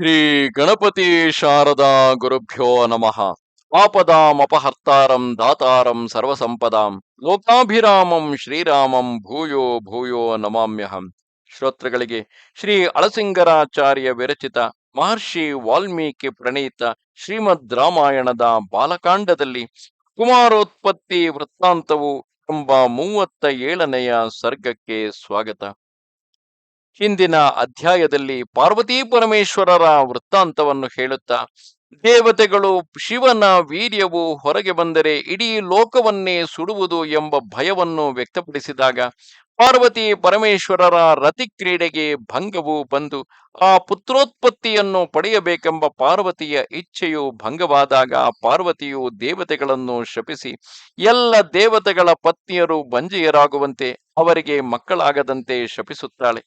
ಶ್ರೀ ಗಣಪತಿ ಶಾರದಾ ಗುರುಭ್ಯೋ ನಮಃ. ಆಪದಾಮಪಹರ್ತಾರಂ ದಾತಾರಂ ಸರ್ವಸಂಪದಾಂ. ಲೋಕಾಭಿರಾಮಂ ಶ್ರೀರಾಮಂ ಭೂಯೋ ಭೂಯೋ ನಮಾಮ್ಯಹಂ. ಶ್ರೋತೃಗಳಿಗೆ ಶ್ರೀ ಅಳಸಿಂಗರಾಚಾರ್ಯ ವಿರಚಿತ ಮಹರ್ಷಿ ವಾಲ್ಮೀಕಿ ಪ್ರಣೀತ ಶ್ರೀಮದ್ ರಾಮಾಯಣದ ಬಾಲಕಾಂಡದಲ್ಲಿ ಕುಮಾರೋತ್ಪತ್ತಿ ವೃತ್ತಾಂತವು ಎಂಬ ಮೂವತ್ತ ಏಳನೆಯ ಸರ್ಗಕ್ಕೆ ಸ್ವಾಗತ. ಹಿಂದಿನ ಅಧ್ಯಾಯದಲ್ಲಿ ಪಾರ್ವತಿ ಪರಮೇಶ್ವರರ ವೃತ್ತಾಂತವನ್ನು ಹೇಳುತ್ತಾ, ದೇವತೆಗಳು ಶಿವನ ವೀರ್ಯವು ಹೊರಗೆ ಬಂದರೆ ಇಡೀ ಲೋಕವನ್ನೇ ಸುಡುವುದು ಎಂಬ ಭಯವನ್ನು ವ್ಯಕ್ತಪಡಿಸಿದಾಗ ಪಾರ್ವತಿ ಪರಮೇಶ್ವರರ ರತಿ ಕ್ರೀಡೆಗೆ ಭಂಗವು ಬಂದು ಆ ಪುತ್ರೋತ್ಪತ್ತಿಯನ್ನು ಪಡೆಯಬೇಕೆಂಬ ಪಾರ್ವತಿಯ ಇಚ್ಛೆಯು ಭಂಗವಾದಾಗ ಪಾರ್ವತಿಯು ದೇವತೆಗಳನ್ನು ಶಪಿಸಿ, ಎಲ್ಲ ದೇವತೆಗಳ ಪತ್ನಿಯರು ಬಂಜೆಯರಾಗುವಂತೆ ಅವರಿಗೆ ಮಕ್ಕಳಾಗದಂತೆ ಶಪಿಸುತ್ತಾಳೆ.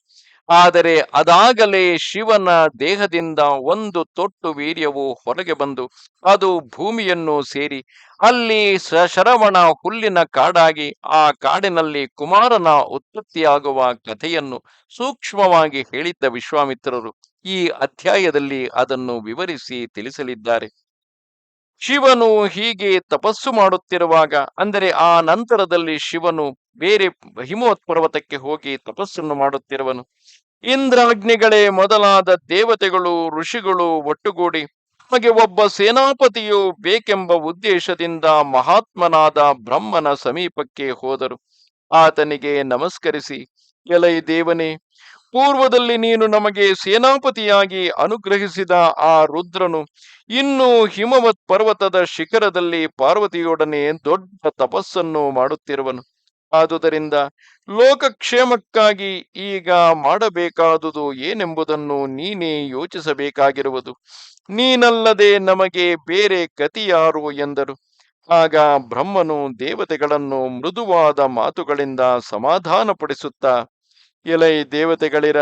ಆದರೆ ಅದಾಗಲೇ ಶಿವನ ದೇಹದಿಂದ ಒಂದು ತೊಟ್ಟು ವೀರ್ಯವು ಹೊರಗೆ ಬಂದು ಅದು ಭೂಮಿಯನ್ನು ಸೇರಿ ಅಲ್ಲಿ ಶರವಣ ಹುಲ್ಲಿನ ಕಾಡಾಗಿ ಆ ಕಾಡಿನಲ್ಲಿ ಕುಮಾರನ ಉತ್ಪತ್ತಿಯಾಗುವ ಕಥೆಯನ್ನು ಸೂಕ್ಷ್ಮವಾಗಿ ಹೇಳಿದ್ದ ವಿಶ್ವಾಮಿತ್ರರು ಈ ಅಧ್ಯಾಯದಲ್ಲಿ ಅದನ್ನು ವಿವರಿಸಿ ತಿಳಿಸಲಿದ್ದಾರೆ. ಶಿವನು ಹೀಗೆ ತಪಸ್ಸು ಮಾಡುತ್ತಿರುವಾಗ, ಅಂದರೆ ಆ ನಂತರದಲ್ಲಿ ಶಿವನು ಬೇರೆ ಹಿಮವತ್ ಪರ್ವತಕ್ಕೆ ಹೋಗಿ ತಪಸ್ಸನ್ನು ಮಾಡುತ್ತಿರುವನು. ಇಂದ್ರಾಗ್ನಿಗಳೇ ಮೊದಲಾದ ದೇವತೆಗಳು, ಋಷಿಗಳು ಒಟ್ಟುಗೂಡಿ, ನಮಗೆ ಒಬ್ಬ ಸೇನಾಪತಿಯು ಬೇಕೆಂಬ ಉದ್ದೇಶದಿಂದ ಮಹಾತ್ಮನಾದ ಬ್ರಹ್ಮನ ಸಮೀಪಕ್ಕೆ ಹೋದರು. ಆತನಿಗೆ ನಮಸ್ಕರಿಸಿ, ಎಲೈ ದೇವನೇ, ಪೂರ್ವದಲ್ಲಿ ನೀನು ನಮಗೆ ಸೇನಾಪತಿಯಾಗಿ ಅನುಗ್ರಹಿಸಿದ ಆ ರುದ್ರನು ಇನ್ನು ಹಿಮವತ್ ಪರ್ವತದ ಶಿಖರದಲ್ಲಿ ಪಾರ್ವತಿಯೊಡನೆ ದೊಡ್ಡ ತಪಸ್ಸನ್ನು ಮಾಡುತ್ತಿರುವನು. ಆದುದರಿಂದ ಲೋಕಕ್ಷೇಮಕ್ಕಾಗಿ ಈಗ ಮಾಡಬೇಕಾದುದು ಏನೆಂಬುದನ್ನು ನೀನೇ ಯೋಚಿಸಬೇಕಾಗಿರುವುದು. ನೀನಲ್ಲದೆ ನಮಗೆ ಬೇರೆ ಕತಿಯಾರು ಎಂದರು. ಆಗ ಬ್ರಹ್ಮನು ದೇವತೆಗಳನ್ನು ಮೃದುವಾದ ಮಾತುಗಳಿಂದ ಸಮಾಧಾನಪಡಿಸುತ್ತಾ, ಎಲೈ ದೇವತೆಗಳಿರ,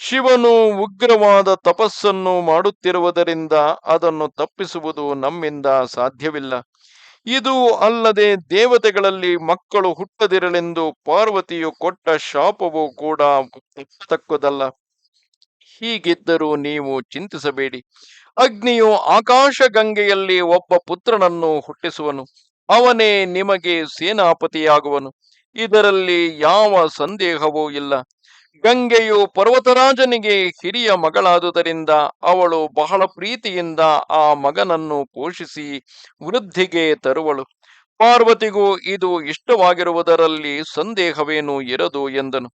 ಶಿವನು ಉಗ್ರವಾದ ತಪಸ್ಸನ್ನು ಮಾಡುತ್ತಿರುವುದರಿಂದ ಅದನ್ನು ತಪ್ಪಿಸುವುದು ನಮ್ಮಿಂದ ಸಾಧ್ಯವಿಲ್ಲ. ಇದು ಅಲ್ಲದೆ ದೇವತೆಗಳಲ್ಲಿ ಮಕ್ಕಳು ಹುಟ್ಟದಿರಲೆಂದು ಪಾರ್ವತಿಯು ಕೊಟ್ಟ ಶಾಪವು ಕೂಡ ತಕ್ಕದಲ್ಲ. ಹೀಗಿದ್ದರೂ ನೀವು ಚಿಂತಿಸಬೇಡಿ. ಅಗ್ನಿಯು ಆಕಾಶ ಗಂಗೆಯಲ್ಲಿ ಒಬ್ಬ ಪುತ್ರನನ್ನು ಹುಟ್ಟಿಸುವನು. ಅವನೇ ನಿಮಗೆ ಸೇನಾಪತಿಯಾಗುವನು. ಇದರಲ್ಲಿ ಯಾವ ಸಂದೇಹವೂ ಇಲ್ಲ. ಗಂಗೆಯು ಪರ್ವತರಾಜನಿಗೆ ಹಿರಿಯ ಮಗಳಾದುದರಿಂದ ಅವಳು ಬಹಳ ಪ್ರೀತಿಯಿಂದ ಆ ಮಗನನ್ನು ಪೋಷಿಸಿ ವೃದ್ಧಿಗೆ ತರುವಳು. ಪಾರ್ವತಿಗೂ ಇದು ಇಷ್ಟವಾಗಿರುವುದರಲ್ಲಿ ಸಂದೇಹವೇನೂ ಇರದು ಎಂದನು.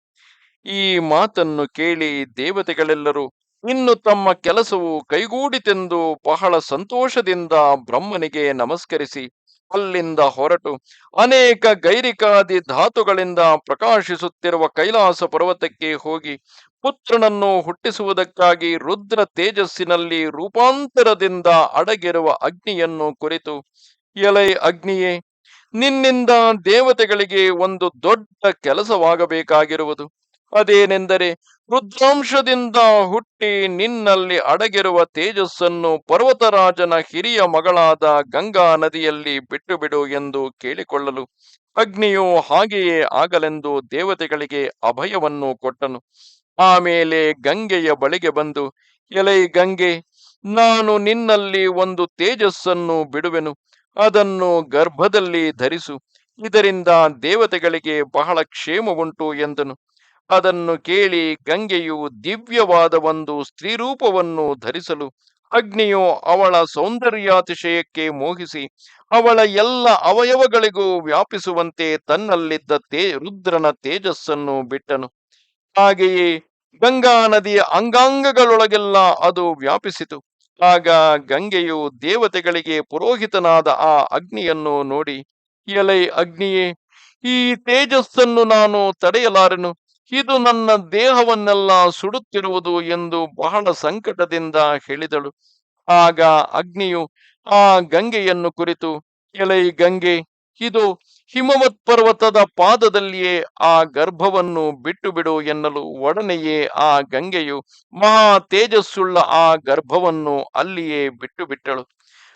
ಈ ಮಾತನ್ನು ಕೇಳಿ ದೇವತೆಗಳೆಲ್ಲರೂ, ಇನ್ನು ತಮ್ಮ ಕೆಲಸವು ಕೈಗೂಡಿತೆಂದು ಬಹಳ ಸಂತೋಷದಿಂದ ಬ್ರಹ್ಮನಿಗೆ ನಮಸ್ಕರಿಸಿ ಅಲ್ಲಿಂದ ಹೊರಟು. ಅನೇಕ ಗೈರಿಕಾದಿ ಧಾತುಗಳಿಂದ ಪ್ರಕಾಶಿಸುತ್ತಿರುವ ಕೈಲಾಸ ಪರ್ವತಕ್ಕೆ ಹೋಗಿ ಪುತ್ರನನ್ನು ಹುಟ್ಟಿಸುವುದಕ್ಕಾಗಿ ರುದ್ರ ತೇಜಸ್ಸಿನಲ್ಲಿ ರೂಪಾಂತರದಿಂದ ಅಡಗಿರುವ ಅಗ್ನಿಯನ್ನು ಕುರಿತು, ಎಲೈ ಅಗ್ನಿಯೇ, ನಿನ್ನಿಂದ ದೇವತೆಗಳಿಗೆ ಒಂದು ದೊಡ್ಡ ಕೆಲಸವಾಗಬೇಕಾಗಿರುವುದು. ಅದೇನೆಂದರೆ ರುದ್ರಾಂಶದಿಂದ ಹುಟ್ಟಿ ನಿನ್ನಲ್ಲಿ ಅಡಗಿರುವ ತೇಜಸ್ಸನ್ನು ಪರ್ವತರಾಜನ ಹಿರಿಯ ಮಗಳಾದ ಗಂಗಾ ನದಿಯಲ್ಲಿ ಬಿಟ್ಟು ಬಿಡು ಎಂದು ಕೇಳಿಕೊಳ್ಳಲು ಅಗ್ನಿಯು ಹಾಗೆಯೇ ಆಗಲೆಂದು ದೇವತೆಗಳಿಗೆ ಅಭಯವನ್ನು ಕೊಟ್ಟನು. ಆಮೇಲೆ ಗಂಗೆಯ ಬಳಿಗೆ ಬಂದು, ಎಲೈ ಗಂಗೆ, ನಾನು ನಿನ್ನಲ್ಲಿ ಒಂದು ತೇಜಸ್ಸನ್ನು ಬಿಡುವೆನು. ಅದನ್ನು ಗರ್ಭದಲ್ಲಿ ಧರಿಸು. ಇದರಿಂದ ದೇವತೆಗಳಿಗೆ ಬಹಳ ಕ್ಷೇಮವುಂಟು ಎಂದನು. ಅದನ್ನು ಕೇಳಿ ಗಂಗೆಯು ದಿವ್ಯವಾದ ಒಂದು ಸ್ತ್ರೀರೂಪವನ್ನು ಧರಿಸಲು ಅಗ್ನಿಯು ಅವಳ ಸೌಂದರ್ಯಾತಿಶಯಕ್ಕೆ ಮೋಹಿಸಿ ಅವಳ ಎಲ್ಲ ಅವಯವಗಳಿಗೂ ವ್ಯಾಪಿಸುವಂತೆ ತನ್ನಲ್ಲಿದ್ದ ತೇ, ರುದ್ರನ ತೇಜಸ್ಸನ್ನು ಬಿಟ್ಟನು. ಹಾಗೆಯೇ ಗಂಗಾ ನದಿಯ ಅಂಗಾಂಗಗಳೊಳಗೆಲ್ಲ ಅದು ವ್ಯಾಪಿಸಿತು. ಆಗ ಗಂಗೆಯು ದೇವತೆಗಳಿಗೆ ಪುರೋಹಿತನಾದ ಆ ಅಗ್ನಿಯನ್ನು ನೋಡಿ, ಎಲೈ ಅಗ್ನಿಯೇ, ಈ ತೇಜಸ್ಸನ್ನು ನಾನು ತಡೆಯಲಾರೆನು? ಇದು ನನ್ನ ದೇಹವನ್ನೆಲ್ಲ ಸುಡುತ್ತಿರುವುದು ಎಂದು ಬಹಳ ಸಂಕಟದಿಂದ ಹೇಳಿದಳು. ಆಗ ಅಗ್ನಿಯು ಆ ಗಂಗೆಯನ್ನು ಕುರಿತು, ಎಲೈ ಗಂಗೆ, ಇದು ಹಿಮವತ್ ಪರ್ವತದ ಪಾದದಲ್ಲಿಯೇ ಆ ಗರ್ಭವನ್ನು ಬಿಟ್ಟು ಬಿಡು ಎನ್ನಲು ಒಡನೆಯೇ ಆ ಗಂಗೆಯು ಮಹಾ ತೇಜಸ್ಸುಳ್ಳ ಆ ಗರ್ಭವನ್ನು ಅಲ್ಲಿಯೇ ಬಿಟ್ಟು ಬಿಟ್ಟಳು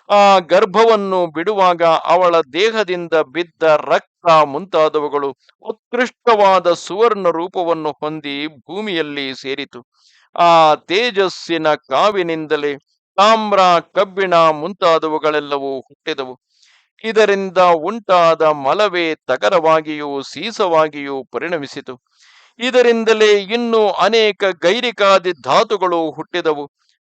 ಆ ಗರ್ಭವನ್ನು ಬಿಡುವಾಗ ಅವಳ ದೇಹದಿಂದ ಬಿದ್ದ ರಕ್ತ ಮುಂತಾದವುಗಳು ಉತ್ಕೃಷ್ಟವಾದ ಸುವರ್ಣ ರೂಪವನ್ನು ಹೊಂದಿ ಭೂಮಿಯಲ್ಲಿ ಸೇರಿತು. ಆ ತೇಜಸ್ಸಿನ ಕಾವಿನಿಂದಲೇ ತಾಮ್ರ, ಕಬ್ಬಿಣ ಮುಂತಾದವುಗಳೆಲ್ಲವೂ ಹುಟ್ಟಿದವು. ಇದರಿಂದ ಉಂಟಾದ ಮಲವೇ ತಗರವಾಗಿಯೂ ಸೀಸವಾಗಿಯೂ ಪರಿಣಮಿಸಿತು. ಇದರಿಂದಲೇ ಇನ್ನೂ ಅನೇಕ ಗೈರಿಕಾದಿ ಧಾತುಗಳು ಹುಟ್ಟಿದವು.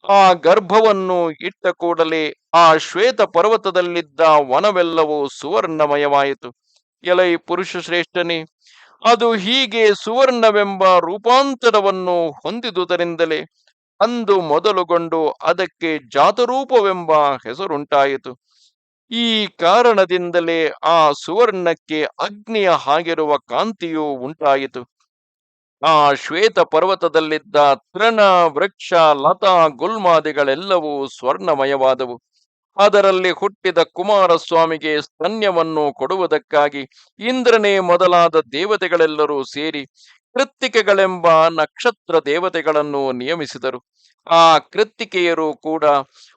ಆ ಗರ್ಭವನ್ನು ಇಟ್ಟ ಕೂಡಲೇ ಆ ಶ್ವೇತ ಪರ್ವತದಲ್ಲಿದ್ದ ವನವೆಲ್ಲವೂ ಸುವರ್ಣಮಯವಾಯಿತು. ಎಲೈ ಪುರುಷ ಶ್ರೇಷ್ಠನೇ ಅದು ಹೀಗೆ ಸುವರ್ಣವೆಂಬ ರೂಪಾಂತರವನ್ನು ಹೊಂದಿದುದರಿಂದಲೇ ಅಂದು ಮೊದಲುಗೊಂಡು ಅದಕ್ಕೆ ಜಾತರೂಪವೆಂಬ ಹೆಸರುಂಟಾಯಿತು. ಈ ಕಾರಣದಿಂದಲೇ ಆ ಸುವರ್ಣಕ್ಕೆ ಅಗ್ನಿಯ ಹಾಗಿರುವ ಕಾಂತಿಯು ಉಂಟಾಯಿತು. ಆ ಶ್ವೇತ ಪರ್ವತದಲ್ಲಿದ್ದ ತೃಣ ವೃಕ್ಷ ಲತಾ ಗುಲ್ಮಾದಿಗಳೆಲ್ಲವೂ ಸ್ವರ್ಣಮಯವಾದವು. ಅದರಲ್ಲಿ ಹುಟ್ಟಿದ ಕುಮಾರಸ್ವಾಮಿಗೆ ಸ್ತನ್ಯವನ್ನು ಕೊಡುವುದಕ್ಕಾಗಿ ಇಂದ್ರನೇ ಮೊದಲಾದ ದೇವತೆಗಳೆಲ್ಲರೂ ಸೇರಿ ಕೃತ್ತಿಕೆಗಳೆಂಬ ನಕ್ಷತ್ರ ದೇವತೆಗಳನ್ನು ನಿಯಮಿಸಿದರು. ಆ ಕೃತ್ತಿಕೆಯರು ಕೂಡ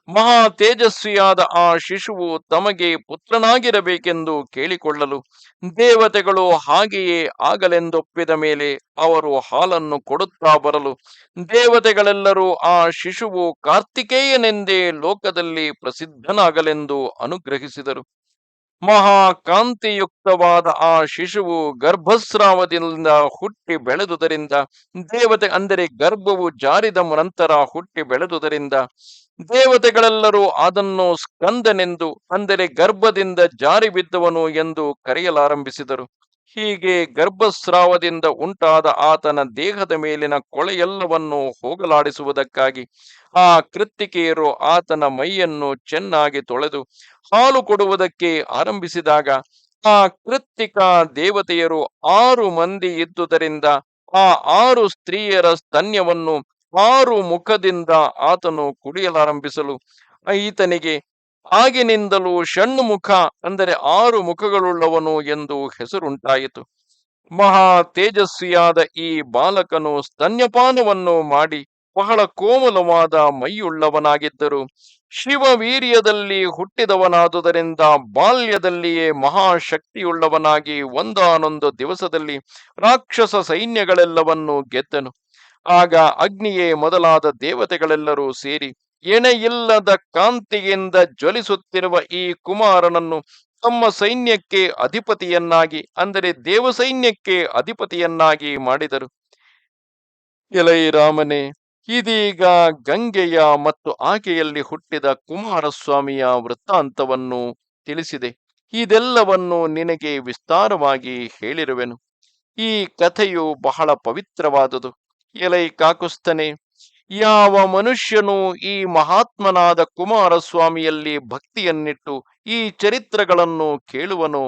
ಮಹಾ ತೇಜಸ್ವಿಯಾದ ಆ ಶಿಶುವು ತಮಗೆ ಪುತ್ರನಾಗಿರಬೇಕೆಂದು ಕೇಳಿಕೊಳ್ಳಲು ದೇವತೆಗಳು ಹಾಗೆಯೇ ಆಗಲೆಂದೊಪ್ಪಿದ ಮೇಲೆ ಅವರು ಹಾಲನ್ನು ಕೊಡುತ್ತಾ ಬರಲು ದೇವತೆಗಳೆಲ್ಲರೂ ಆ ಶಿಶುವು ಕಾರ್ತಿಕೇಯನೆಂದೇ ಲೋಕದಲ್ಲಿ ಪ್ರಸಿದ್ಧನಾಗಲೆಂದು ಅನುಗ್ರಹಿಸಿದರು. ಮಹಾಕಾಂತಿಯುಕ್ತವಾದ ಆ ಶಿಶುವು ಗರ್ಭಸ್ರಾವದಿಂದ ಹುಟ್ಟಿ ಬೆಳೆದುದರಿಂದ, ದೇವತೆ ಅಂದರೆ ಗರ್ಭವು ಜಾರಿದ ನಂತರ ಹುಟ್ಟಿ ಬೆಳೆದುದರಿಂದ, ದೇವತೆಗಳೆಲ್ಲರೂ ಅದನ್ನು ಸ್ಕಂದನೆಂದು, ಅಂದರೆ ಗರ್ಭದಿಂದ ಜಾರಿ ಬಿದ್ದವನು ಎಂದು ಕರೆಯಲಾರಂಭಿಸಿದರು. ಹೀಗೆ ಗರ್ಭಸ್ರಾವದಿಂದ ಉಂಟಾದ ಆತನ ದೇಹದ ಮೇಲಿನ ಕೊಳೆಯೆಲ್ಲವನ್ನು ಹೋಗಲಾಡಿಸುವುದಕ್ಕಾಗಿ ಆ ಕೃತ್ತಿಕೆಯರು ಆತನ ಮೈಯನ್ನು ಚೆನ್ನಾಗಿ ತೊಳೆದು ಹಾಲು ಕೊಡುವುದಕ್ಕೆ ಆರಂಭಿಸಿದಾಗ ಆ ಕೃತ್ತಿಕ ದೇವತೆಯರು ಆರು ಮಂದಿ ಇದ್ದುದರಿಂದ ಆ ಆರು ಸ್ತ್ರೀಯರ ಸ್ತನ್ಯವನ್ನು ಆರು ಮುಖದಿಂದ ಆತನು ಕುಡಿಯಲಾರಂಭಿಸಲು ಈತನಿಗೆ ಆಗಿನಿಂದಲೂ ಷಣ್ಮುಖ ಅಂದರೆ ಆರು ಮುಖಗಳುಳ್ಳವನು ಎಂದು ಹೆಸರುಂಟಾಯಿತು. ಮಹಾ ತೇಜಸ್ವಿಯಾದ ಈ ಬಾಲಕನು ಸ್ತನ್ಯಪಾನವನ್ನು ಮಾಡಿ ಬಹಳ ಕೋಮಲವಾದ ಮೈಯುಳ್ಳವನಾಗಿದ್ದರು. ಶಿವವೀರ್ಯದಲ್ಲಿ ಹುಟ್ಟಿದವನಾದುದರಿಂದ ಬಾಲ್ಯದಲ್ಲಿಯೇ ಮಹಾಶಕ್ತಿಯುಳ್ಳವನಾಗಿ ಒಂದಾನೊಂದು ದಿವಸದಲ್ಲಿ ರಾಕ್ಷಸ ಸೈನ್ಯಗಳೆಲ್ಲವನ್ನೂ ಗೆದ್ದನು. ಆಗ ಅಗ್ನಿಯೇ ಮೊದಲಾದ ದೇವತೆಗಳೆಲ್ಲರೂ ಸೇರಿ ಎಣೆಯಿಲ್ಲದ ಕಾಂತಿಯಿಂದ ಜ್ವಲಿಸುತ್ತಿರುವ ಈ ಕುಮಾರನನ್ನು ತಮ್ಮ ಸೈನ್ಯಕ್ಕೆ ಅಧಿಪತಿಯನ್ನಾಗಿ, ಅಂದರೆ ದೇವಸೈನ್ಯಕ್ಕೆ ಅಧಿಪತಿಯನ್ನಾಗಿ ಮಾಡಿದರು. ಎಲೈ ರಾಮನೇ ಇದೀಗ ಗಂಗೆಯ ಮತ್ತು ಆಕೆಯಲ್ಲಿ ಹುಟ್ಟಿದ ಕುಮಾರಸ್ವಾಮಿಯ ವೃತ್ತಾಂತವನ್ನು ತಿಳಿಸಿದೆ. ಇದೆಲ್ಲವನ್ನು ನಿನಗೆ ವಿಸ್ತಾರವಾಗಿ ಹೇಳಿರುವೆನು. ಈ ಕಥೆಯು ಬಹಳ ಪವಿತ್ರವಾದುದು. ಎಲೈ ಕಾಕುಸ್ತನೆ ಯಾವ ಮನುಷ್ಯನು ಈ ಮಹಾತ್ಮನಾದ ಕುಮಾರಸ್ವಾಮಿಯಲ್ಲಿ ಭಕ್ತಿಯನ್ನಿಟ್ಟು ಈ ಚರಿತ್ರಗಳನ್ನು ಕೇಳುವನು.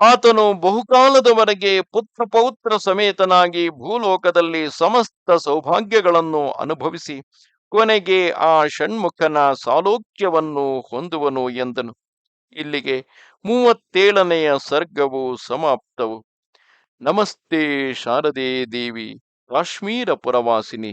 ಆತನು ಬಹುಕಾಲದವರೆಗೆ ಪುತ್ರ ಪೌತ್ರ ಸಮೇತನಾಗಿ ಭೂಲೋಕದಲ್ಲಿ ಸಮಸ್ತ ಸೌಭಾಗ್ಯಗಳನ್ನು ಅನುಭವಿಸಿ ಕೊನೆಗೆ ಆ ಷಣ್ಮುಖನ ಸಾಲೋಕ್ಯವನ್ನು ಹೊಂದುವನು ಎಂದನು. ಇಲ್ಲಿಗೆ ಮೂವತ್ತೇಳನೆಯ ಸರ್ಗವು ಸಮಾಪ್ತವು. ನಮಸ್ತೆ ಶಾರದೇ ದೇವಿ, ಕಾಶ್ಮೀರ ಪುರವಾಸಿನಿ.